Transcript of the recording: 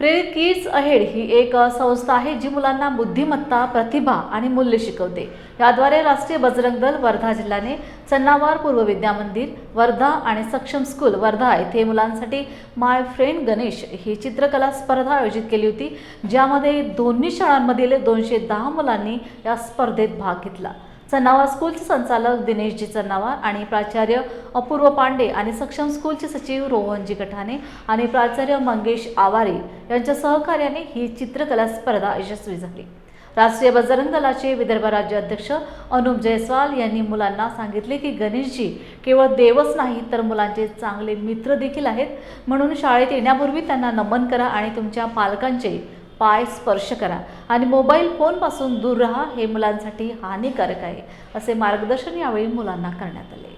प्रेरित kids ahead ही एक संस्था आहे जी मुलांना बुद्धिमत्ता प्रतिभा आणि मूल्य शिकवते. याद्वारे राष्ट्रीय बजरंग दल वर्धा जिल्ह्याने चन्नावार पूर्व विद्या मंदिर वर्धा आणि सक्षम स्कूल वर्धा येथे मुलांसाठी माय फ्रेंड गणेश ही चित्रकला स्पर्धा आयोजित केली होती ज्यामध्ये दोन्ही शाळांमधील दोनशे दहा मुलांनी या स्पर्धेत भाग घेतला. चन्नावा स्कूलचे संचालक दिनेशजी चन्नावार आणि प्राचार्य अपूर्व पांडे आणि सक्षम स्कूलचे सचिव रोहनजी कठाणे आणि प्राचार्य मंगेश आवारे यांच्या सहकार्याने ही चित्रकला स्पर्धा यशस्वी झाली. राष्ट्रीय बजरंग दलाचे विदर्भ राज्य अध्यक्ष अनुप जयस्वाल यांनी मुलांना सांगितले की गणेशजी केवळ देवच नाही तर मुलांचे चांगले मित्र देखील आहेत. म्हणून शाळेत येण्यापूर्वी त्यांना नमन करा आणि तुमच्या पालकांचे पाय स्पर्श करा आणि मोबाईल फोनपासून दूर राहा हे मुलांसाठी हानिकारक आहे असे मार्गदर्शन यावेळी मुलांना करण्यात आले.